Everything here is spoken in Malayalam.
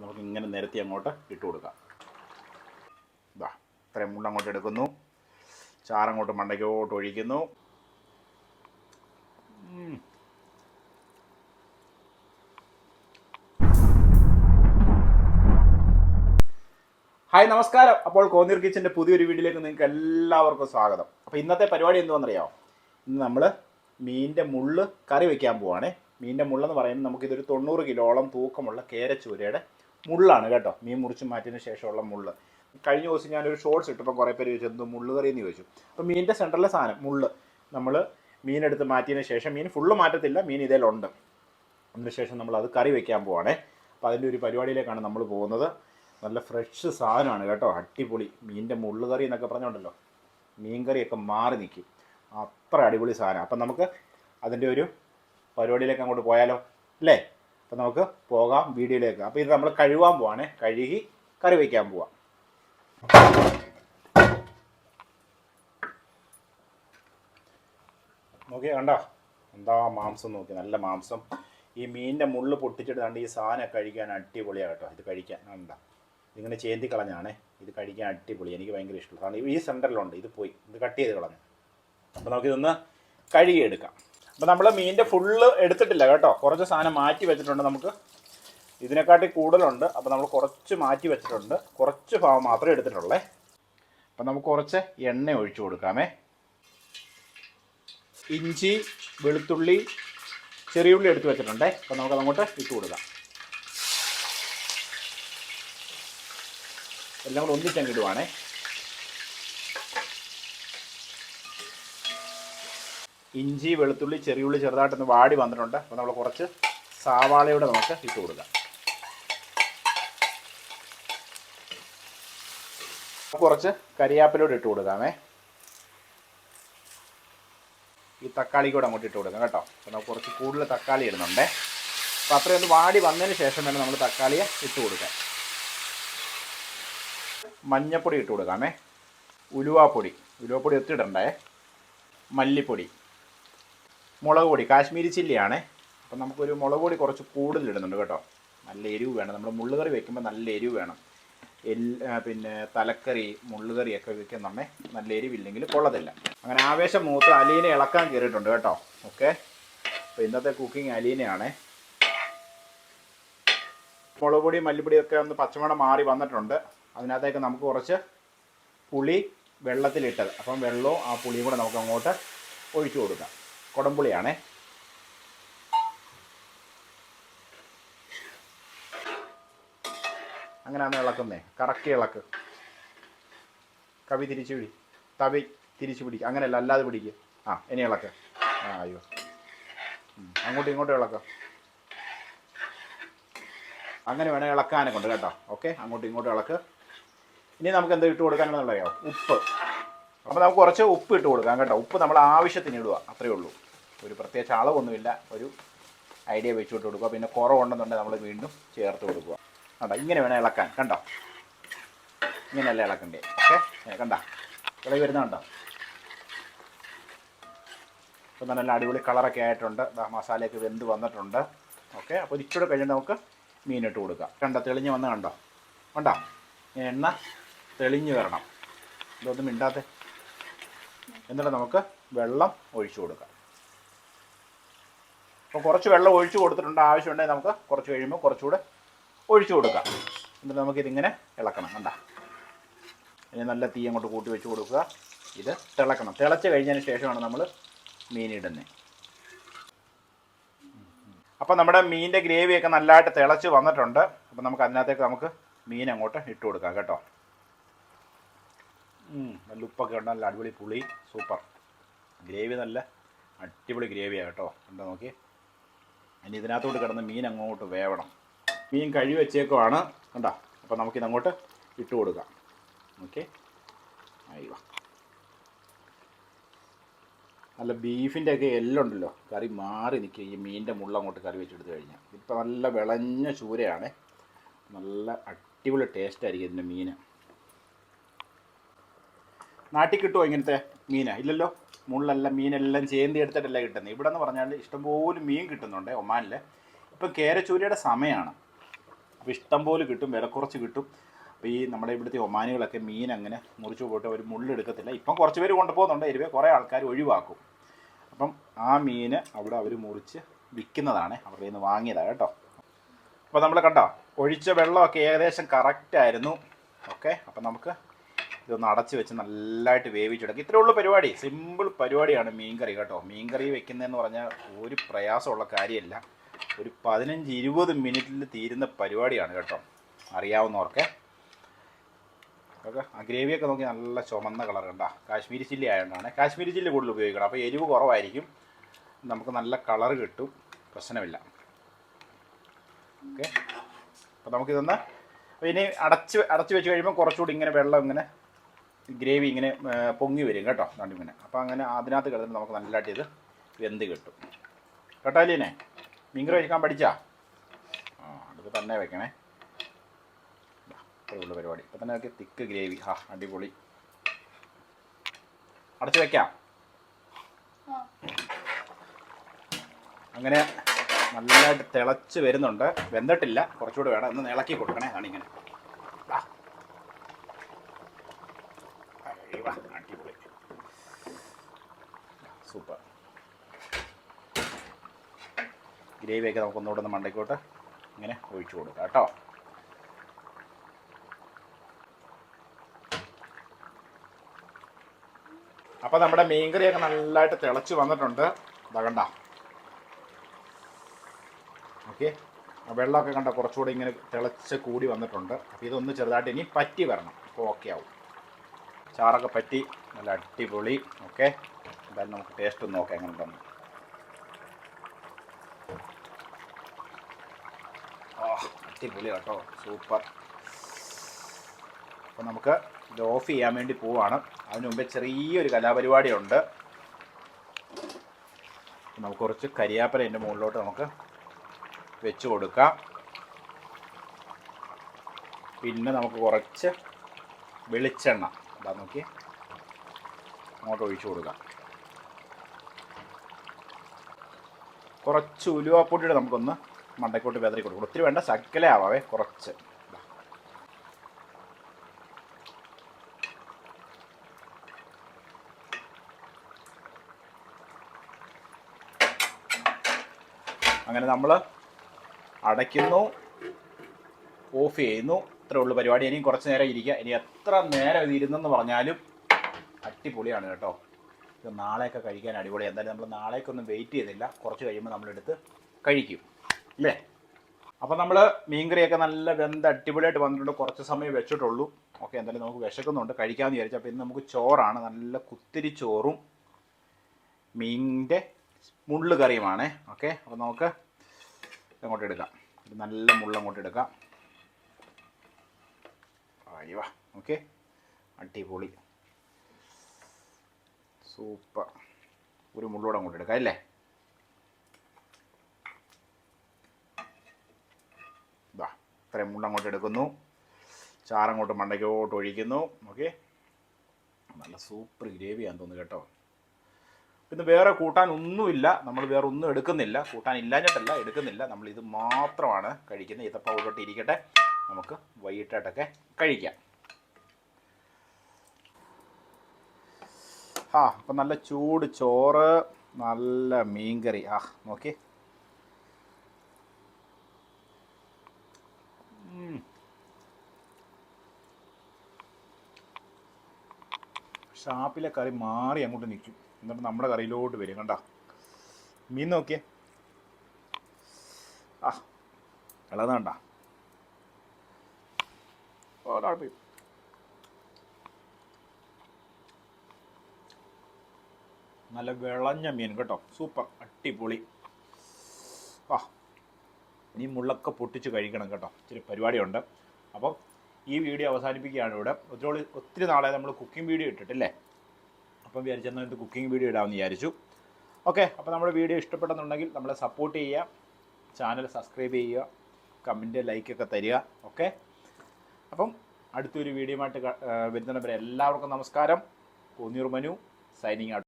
നമുക്ക് ഇങ്ങനെ നിരത്തി അങ്ങോട്ട് ഇട്ട് കൊടുക്കാം. ഇതാ ഇത്രയും മുണ്ട് അങ്ങോട്ട് എടുക്കുന്നു. ചാറങ്ങോട്ട് മണ്ടയ്ക്കോട്ട് ഒഴിക്കുന്നു. ഹായ് നമസ്കാരം. അപ്പോൾ കോന്നീർ കിച്ചന്റെ പുതിയൊരു വീഡിയോയിലേക്ക് നിങ്ങൾക്ക് എല്ലാവർക്കും സ്വാഗതം. അപ്പോൾ ഇന്നത്തെ പരിപാടി എന്തുവെന്നറിയാമോ ഇന്ന് നമ്മൾ മീനിന്റെ മുള്ള് കറി വെക്കാൻ പോവുകയാണേ മീനിന്റെ മുള്ളെന്ന് പറയുമ്പോൾ നമുക്കിതൊരു തൊണ്ണൂറ് കിലോളം തൂക്കമുള്ള കേരച്ചൂരയുടെ മുള്ളാണ് കേട്ടോ. മീൻ മുറിച്ച് മാറ്റിയതിന് ശേഷമുള്ള മുള്ള്. കഴിഞ്ഞ ദിവസം ഞാനൊരു ഷോർട്സ് ഇട്ടപ്പോൾ കുറേ പേര് ചോദിച്ചു എന്ത് മുള്ള് കറി? ചോദിച്ചു. അപ്പോൾ മീനിന്റെ സെന്ററിലെ സാധനം മുള്ള്. നമ്മൾ മീനെടുത്ത് മാറ്റിയതിന് ശേഷം മീൻ ഫുള്ള് മാറ്റത്തില്ല മീൻ ഇതേലുണ്ട്. അതിന് ശേഷം നമ്മൾ അത് കറി വെക്കാൻ പോവാണേ. അപ്പോൾ അതിന്റെ ഒരു പരിപാടിയിലേക്കാണ് നമ്മൾ പോകുന്നത്. നല്ല ഫ്രഷ് സാധനമാണ് കേട്ടോ അടിപൊളി. മീനിന്റെ മുള്ള് കറി എന്നൊക്കെ പറഞ്ഞുണ്ടല്ലോ മീൻ കറിയൊക്കെ മാറി നിൽക്കും. അത്ര അടിപൊളി സാധനം അപ്പം നമുക്ക് അതിന്റെ ഒരു പരിപാടിയിലേക്ക് അങ്ങോട്ട് പോയാലോ? അല്ലേ? അപ്പം നമുക്ക് പോകാം വീഡിയോയിലേക്ക്. അപ്പോൾ ഇത് നമ്മൾ കഴുകാൻ പോവാണേ. കഴുകി കറി വയ്ക്കാൻ പോവാം. നോക്കിയാ കണ്ടോ? എന്താ മാംസം നോക്കി. നല്ല മാംസം. ഈ മീനിന്റെ മുള്ള് പൊട്ടിച്ചിട്ട് കണ്ട് ഈ സാധനം കഴിക്കാൻ അടിപൊളിയാണ് കേട്ടോ. ഇത് കഴിക്കാൻ കണ്ട? ഇതിങ്ങനെ ചേന്തി കളഞ്ഞാണേ. ഇത് കഴിക്കാൻ അടിപൊളി. എനിക്ക് ഭയങ്കര ഇഷ്ടമുള്ളൂ കാരണം ഈ സെന്ററിലുണ്ട് ഇത് പോയി. ഇത് കട്ട് ചെയ്ത് കളഞ്ഞു. അപ്പോൾ നമുക്കിതൊന്ന് കഴുകിയെടുക്കാം. അപ്പോൾ നമ്മൾ മീനിന്റെ ഫുള്ള് എടുത്തിട്ടില്ല കേട്ടോ. കുറച്ച് സാധനം മാറ്റി വെച്ചിട്ടുണ്ട് നമുക്ക്. ഇതിനെക്കാട്ടി കൂടുതലുണ്ട്. അപ്പോൾ നമ്മൾ കുറച്ച് മാറ്റി വെച്ചിട്ടുണ്ട്. കുറച്ച് ഭാഗം മാത്രമേ എടുത്തിട്ടുള്ളേ. അപ്പം നമുക്ക് കുറച്ച് എണ്ണ ഒഴിച്ചു കൊടുക്കാമേ. ഇഞ്ചി വെളുത്തുള്ളി ചെറിയ ഉള്ളി എടുത്ത് വെച്ചിട്ടുണ്ടേ. അപ്പം നമുക്ക് അങ്ങോട്ട് ഇട്ട് കൊടുക്കാം. എല്ലാം കൂടെ ഒന്നിച്ചങ്ങ് ഇഞ്ചി വെളുത്തുള്ളി ചെറിയുള്ളി ചെറുതായിട്ടൊന്ന് വാടി വന്നിട്ടുണ്ട്. അപ്പോൾ നമ്മൾ കുറച്ച് സവാളയുടെ നമുക്ക് ഇട്ട് കൊടുക്കാം. കുറച്ച് കരിയാപ്പിലോട് ഇട്ട് കൊടുക്കാമേ. ഈ തക്കാളി കൂടെ അങ്ങോട്ട് ഇട്ട് കൊടുക്കാം കേട്ടോ. അപ്പോൾ നമുക്ക് കുറച്ച് കൂടുതൽ തക്കാളി ഇടുന്നുണ്ടേ. അപ്പോൾ അത്രയും ഒന്ന് വാടി വന്നതിന് ശേഷം വേണം നമ്മൾ തക്കാളിയെ ഇട്ട് കൊടുക്കാം. മഞ്ഞപ്പൊടി ഇട്ട് കൊടുക്കാമേ. ഉലുവാപ്പൊടി. ഉലുവാപ്പൊടി ഒത്തിടണ്ടേ? മല്ലിപ്പൊടി. മുളക് പൊടി. കാശ്മീരി ചില്ലിയാണേ. അപ്പം നമുക്കൊരു മുളക് പൊടി കുറച്ച് കൂടുതൽ ഇടുന്നുണ്ട് കേട്ടോ. നല്ല എരിവ് വേണം. നമ്മൾ മുള്ളുകറി വെക്കുമ്പോൾ നല്ല എരിവ് വേണം. എൽ പിന്നെ തലക്കറി മുള്ളുകറിയൊക്കെ വെക്കുന്നുണ്ടേ നല്ല എരിവില്ലെങ്കിൽ കൊള്ളത്തില്ല. അങ്ങനെ ആവേശം മൂത്ത് അലീനെ ഇളക്കാൻ കയറിയിട്ടുണ്ട് കേട്ടോ. ഓക്കെ. അപ്പോൾ ഇന്നത്തെ കുക്കിംഗ് അലീനയാണേ. മുളക് പൊടി മല്ലിപ്പൊടിയൊക്കെ ഒന്ന് പച്ചമണം മാറി വന്നിട്ടുണ്ട്. അതിനകത്തേക്ക് നമുക്ക് കുറച്ച് പുളി വെള്ളത്തിലിട്ടത്. അപ്പം വെള്ളവും ആ പുളിയും കൂടെ നമുക്ക് അങ്ങോട്ട് ഒഴിച്ചു കൊടുക്കാം. കുടംപുളിയാണേ. അങ്ങനെയാണ് ഇളക്കുന്നേ. കറക്കി ഇളക്ക്. കവി തിരിച്ചു പിടി. തവി തിരിച്ചു പിടിക്കുക അങ്ങനെയല്ല അല്ലാതെ പിടിക്കുക ആ ഇനി ഇളക്ക്. ആ അയ്യോ. അങ്ങോട്ടും ഇങ്ങോട്ടും ഇളക്ക. അങ്ങനെ വേണേൽ ഇളക്കാനൊക്കെ കൊണ്ട് കേട്ടോ. ഓക്കെ അങ്ങോട്ടും ഇങ്ങോട്ടും ഇളക്ക്. ഇനി നമുക്ക് എന്താ ഇട്ട് കൊടുക്കാനുള്ളതറിയോ ഉപ്പ്. അപ്പോൾ നമുക്ക് കുറച്ച് ഉപ്പ് ഇട്ട് കൊടുക്കാം കേട്ടോ. ഉപ്പ് നമ്മൾ ആവശ്യത്തിന് ഇടുക അത്രയേ ഉള്ളൂ. ഒരു പ്രത്യേകിച്ച് അളവൊന്നുമില്ല ഒരു ഐഡിയ വെച്ചിട്ട് കൊടുക്കുക. പിന്നെ കുറവുണ്ടെന്നുണ്ടെങ്കിൽ നമ്മൾ വീണ്ടും ചേർത്ത് കൊടുക്കുക. കണ്ടോ? ഇങ്ങനെ വേണം ഇളക്കാൻ കണ്ടോ? ഇങ്ങനെയല്ല ഇളക്കണ്ടേ? ഓക്കെ? കണ്ട? ഇളകി വരുന്ന കണ്ടോ ഇപ്പം നല്ല അടിപൊളി കളറൊക്കെ ആയിട്ടുണ്ട്. മസാലയൊക്കെ വെന്ത് വന്നിട്ടുണ്ട്. ഓക്കെ? അപ്പോൾ ഇച്ചിരി കഴിഞ്ഞിട്ട് നമുക്ക് മീനിട്ട് കൊടുക്കാം. കണ്ടോ? തെളിഞ്ഞ് വന്ന് കണ്ടോ? കണ്ടോ? എണ്ണ തെളിഞ്ഞ് വരണം. ഇതൊന്നും മിണ്ടാത്തെ എന്നിട്ട് നമുക്ക് വെള്ളം ഒഴിച്ചു കൊടുക്കാം. അപ്പോൾ കുറച്ച് വെള്ളം ഒഴിച്ചു കൊടുത്തിട്ടുണ്ട്. ആവശ്യമുണ്ടെങ്കിൽ നമുക്ക് കുറച്ച് കഴിയുമ്പോൾ കുറച്ചുകൂടെ ഒഴിച്ചു കൊടുക്കാം. എന്നിട്ട് നമുക്കിതിങ്ങനെ ഇളക്കണം. കണ്ട? ഇനി നല്ല തീ അങ്ങോട്ട് കൂട്ടി വെച്ച് കൊടുക്കുക. ഇത് തിളക്കണം. തിളച്ച് കഴിഞ്ഞതിന് ശേഷമാണ് നമ്മൾ മീനിടുന്നത് അപ്പോൾ നമ്മുടെ മീനിന്റെ ഗ്രേവിയൊക്കെ നല്ലതായിട്ട് തിളച്ച് വന്നിട്ടുണ്ട്. അപ്പോൾ നമുക്ക് അതിനകത്തേക്ക് നമുക്ക് മീൻ അങ്ങോട്ട് ഇട്ട് കൊടുക്കാം കേട്ടോ. നല്ല ഉപ്പൊക്കെ ഉണ്ട് നല്ല അടിപൊളി പുളി സൂപ്പർ. ഗ്രേവി നല്ല അടിപൊളി ഗ്രേവിയാണ് കേട്ടോ. എന്താ നോക്കി ഇനി ഇതിനകത്തോട്ട് കിടന്ന് മീൻ അങ്ങോട്ട് വേവണം. മീൻ കഴുകി വെച്ചേക്കുവാണ്. കണ്ടോ? അപ്പോൾ നമുക്കിത് അങ്ങോട്ട് ഇട്ട് കൊടുക്കാം. ഓക്കെ അയ്യോ നല്ല ബീഫിന്റെ ഒക്കെ എല്ലാം ഉണ്ടല്ലോ. കറി മാറി നിൽക്കുക ഈ മീനിന്റെ മുള്ള അങ്ങോട്ട് കറി വെച്ചെടുത്ത് കഴിഞ്ഞാൽ ഇപ്പം നല്ല വിളഞ്ഞ ചൂരയാണ്. നല്ല അടിപൊളി ടേസ്റ്റ് ആയിരിക്കും ഇതിന്റെ മീൻ നാട്ടിൽ കിട്ടുമോ ഇങ്ങനത്തെ മീനാ? ഇല്ലല്ലോ. മുള്ളെല്ലാം മീനെല്ലാം ചേന്തി എടുത്തിട്ടല്ല കിട്ടുന്നത് ഇവിടെ എന്ന് പറഞ്ഞാൽ ഇഷ്ടംപോലെ മീൻ കിട്ടുന്നുണ്ട് ഒമാനിൽ ഇപ്പം കേരച്ചൂരിയുടെ സമയമാണ് അപ്പോൾ ഇഷ്ടം പോലെ കിട്ടും വില കുറച്ച് കിട്ടും. അപ്പോൾ ഈ നമ്മുടെ ഇവിടുത്തെ ഒമാനികളൊക്കെ മീൻ അങ്ങനെ മുറിച്ചു പോയിട്ട് അവർ മുള്ളെടുക്കത്തില്ല. ഇപ്പം കുറച്ച് പേര് കൊണ്ടുപോകുന്നുണ്ട്. ഇരുവേ കുറേ ആൾക്കാർ ഒഴിവാക്കും. അപ്പം ആ മീൻ അവിടെ അവർ മുറിച്ച് വിൽക്കുന്നതാണ്. അവരുടെ നിന്ന് വാങ്ങിയതാണ് കേട്ടോ. അപ്പോൾ നമ്മൾ കണ്ടോ? ഒഴിച്ച വെള്ളമൊക്കെ ഏകദേശം കറക്റ്റായിരുന്നു ഓക്കെ? അപ്പം നമുക്ക് ഇതൊന്ന് അടച്ച് വെച്ച് നല്ലതായിട്ട് വേവിച്ചെടുക്കും ഇത്രയേ ഉള്ളൂ പരിപാടി. സിമ്പിൾ പരിപാടിയാണ് മീൻകറി കേട്ടോ. മീൻകറി വെക്കുന്നതെന്ന് പറഞ്ഞാൽ ഒരു പ്രയാസമുള്ള കാര്യമല്ല. ഒരു പതിനഞ്ച് ഇരുപത് മിനിറ്റിൽ തീരുന്ന പരിപാടിയാണ് കേട്ടോ. അറിയാവുന്നവർക്ക്. ഓക്കെ ആ ഗ്രേവിയൊക്കെ നോക്കി നല്ല ചുമന്ന കളർ കണ്ട. കാശ്മീരി ചില്ലി ആയതുകൊണ്ടാണ്. കാശ്മീരി ചില്ലി കൂടുതൽ ഉപയോഗിക്കണം. അപ്പോൾ എരിവ് കുറവായിരിക്കും. നമുക്ക് നല്ല കളർ കിട്ടും. പ്രശ്നമില്ല. ഓക്കെ. അപ്പോൾ നമുക്കിതൊന്ന് ഇനി അടച്ച് അടച്ച് വെച്ച് കഴിയുമ്പോൾ കുറച്ചുകൂടി ഇങ്ങനെ വെള്ളം ഇങ്ങനെ ഗ്രേവി ഇങ്ങനെ പൊങ്ങി വരും കേട്ടോ രണ്ട് ഇങ്ങനെ. അപ്പോൾ അങ്ങനെ അതിനകത്ത് കിടന്നിട്ട് നമുക്ക് നല്ലതായിട്ട് ഇത് വെന്ത് കിട്ടും. കേട്ടോ അല്ലേ മീൻകറി വയ്ക്കാൻ പഠിച്ചാ? ആ അടുത്ത് തന്നെ വെക്കണേ. അത്രയുള്ള പരിപാടി. ഇപ്പം തന്നെ തിക്ക് ഗ്രേവി. ഹാ അടിപൊളി. അടച്ച് വെക്കാം. അങ്ങനെ നല്ലതായിട്ട് തിളച്ച് വരുന്നുണ്ട്. വെന്തിട്ടില്ല കുറച്ചുകൂടി വേണം. ഒന്ന് ഇളക്കി കൊടുക്കണേ അതാണ് ഇങ്ങനെ ദാ. അയ്യോ, അടിപൊളി സൂപ്പർ ഗ്രേവിയൊക്കെ നമുക്ക് ഒന്നുകൂടെ ഒന്ന് മണ്ടയ്ക്കോട്ട് ഇങ്ങനെ ഒഴിച്ചു കൊടുക്കാം കേട്ടോ. അപ്പോൾ നമ്മുടെ മീൻകറിയൊക്കെ നല്ലതായിട്ട് തിളച്ച് വന്നിട്ടുണ്ട്. ഇതാ കണ്ട. ഓക്കെ. വെള്ളമൊക്കെ കണ്ട കുറച്ചുകൂടി ഇങ്ങനെ തിളച്ച് കൂടി വന്നിട്ടുണ്ട്. അപ്പോൾ ഇതൊന്ന് ചെറുതായിട്ട് ഇനി പറ്റി വരണം. അപ്പോൾ ഓക്കെ ആവും. ചാറൊക്കെ പറ്റി നല്ല അടിപൊളി. ഓക്കെ. എന്തായാലും നമുക്ക് ടേസ്റ്റ് ഒന്ന് നോക്കാം എങ്ങനെ ഉണ്ടെന്ന് ആ അടിപൊളി കേട്ടോ സൂപ്പർ. അപ്പോൾ നമുക്ക് ഇത് ഓഫ് ചെയ്യാൻ വേണ്ടി പോവാണ്. അതിനു മുമ്പേ ചെറിയൊരു കലാപരിപാടിയുണ്ട്. നമുക്ക് കുറച്ച് കരിയാപ്പല എന്റെ മുകളിലോട്ട് നമുക്ക് വെച്ച് കൊടുക്കാം. പിന്നെ നമുക്ക് കുറച്ച് വെളിച്ചെണ്ണ. ഇതാ നോക്കി. അങ്ങോട്ട് ഒഴിച്ചു കൊടുക്കാം. കുറച്ച് ഉലുവാപ്പൊടിയുടെ നമുക്കൊന്ന് മണ്ടക്കോട്ട് വെതറി കൊടുക്കും. ഒത്തിരി വേണ്ട ശക്കല ആവാവേ കുറച്ച്. അങ്ങനെ നമ്മൾ അടയ്ക്കുന്നു ഓഫ് ചെയ്യുന്നു. ഇത്രേ ഉള്ളൂ പരിപാടി. ഇനിയും കുറച്ച് നേരം ഇരിക്കുക. ഇനി എത്ര നേരം ഇത് ഇരുന്നെന്ന് പറഞ്ഞാലും അടിപൊളിയാണ് കേട്ടോ. ഇത് നാളെയൊക്കെ കഴിക്കാൻ അടിപൊളി എന്തായാലും നമ്മൾ നാളേക്കൊന്നും വെയിറ്റ് ചെയ്യുന്നില്ല. കുറച്ച് കഴിയുമ്പോൾ നമ്മളെടുത്ത് കഴിക്കും. അല്ലേ അപ്പം നമ്മൾ മീൻകറിയൊക്കെ നല്ല വെന്ത് അടിപൊളിയായിട്ട് വന്നിട്ടുണ്ട്. കുറച്ച് സമയം വെച്ചിട്ടുള്ളൂ. ഓക്കെ എന്തായാലും നമുക്ക് വിശക്കുന്നുണ്ട്. കഴിക്കാമെന്ന് വിചാരിച്ചു. അപ്പോൾ ഇന്ന് നമുക്ക് ചോറാണ്. നല്ല കുത്തിരി ചോറും മീനിന്റെ മുള്ളു കറിയുമാണ്. ഓക്കെ അപ്പോൾ നമുക്ക് അങ്ങോട്ട് എടുക്കാം. ഒരു നല്ല മുള്ള അങ്ങോട്ട് എടുക്കാം. അയ്യവാ ഓക്കെ അടിപൊളി. സൂപ്പർ. ഒരു മുള്ളൂടെ അങ്ങോട്ട് എടുക്കാം അല്ലേ ഇതാ ഇത്രയും അങ്ങോട്ട് എടുക്കുന്നു. ചാറങ്ങോട്ട് മണ്ടയ്ക്കോട്ട് ഒഴിക്കുന്നു. ഓക്കെ നല്ല സൂപ്പർ ഗ്രേവിയാന്ന് തോന്നുന്നു കേട്ടോ. പിന്നെ വേറെ കൂട്ടാൻ ഒന്നുമില്ല. നമ്മൾ വേറെ ഒന്നും എടുക്കുന്നില്ല. കൂട്ടാൻ ഇല്ലാഞ്ഞിട്ടല്ല എടുക്കുന്നില്ല. നമ്മൾ ഇത് മാത്രമാണ് കഴിക്കുന്നത്. ഇതപ്പോൾ ഉള്ളോട്ട് ഇരിക്കട്ടെ. നമുക്ക് വൈകിട്ടായിട്ടൊക്കെ കഴിക്കാം. ആ അപ്പം നല്ല ചൂട് ചോറ് നല്ല മീൻകറി. ആ നോക്കി. ഷാപ്പിലെ കറി മാറി അങ്ങോട്ട് നിൽക്കും. എന്നിട്ട് നമ്മുടെ കറിയിലോട്ട് വരും. കണ്ട? മീൻ നോക്കിയേ. ആ ഇളകുന്ന കണ്ട നല്ല വിളഞ്ഞ മീൻ കേട്ടോ. സൂപ്പർ അടിപൊളി. ആ ഇനി മുള്ളൊക്കെ പൊട്ടിച്ച് കഴിക്കണം കേട്ടോ. ഇച്ചിരി പരിപാടിയുണ്ട്. അപ്പം ഈ വീഡിയോ അവസാനിപ്പിക്കുകയാണ് ഇവിടെ. ഒത്തിരി ഒത്തിരി നാളെ നമ്മൾ കുക്കിംഗ് വീഡിയോ ഇട്ടിട്ടില്ലേ? അപ്പം വിചാരിച്ചെന്നാൽ ഇത് കുക്കിംഗ് വീഡിയോ ഇടാമെന്ന് വിചാരിച്ചു. ഓക്കെ അപ്പോൾ നമ്മുടെ വീഡിയോ ഇഷ്ടപ്പെട്ടെന്നുണ്ടെങ്കിൽ നമ്മളെ സപ്പോർട്ട് ചെയ്യുക ചാനൽ സബ്സ്ക്രൈബ് ചെയ്യുക കമന്റ് ലൈക്കൊക്കെ തരിക. ഓക്കെ അപ്പം അടുത്തൊരു വീഡിയോ ആയിട്ട് വരുന്നവരെ എല്ലാവർക്കും നമസ്കാരം. Konniyoor Manu signing out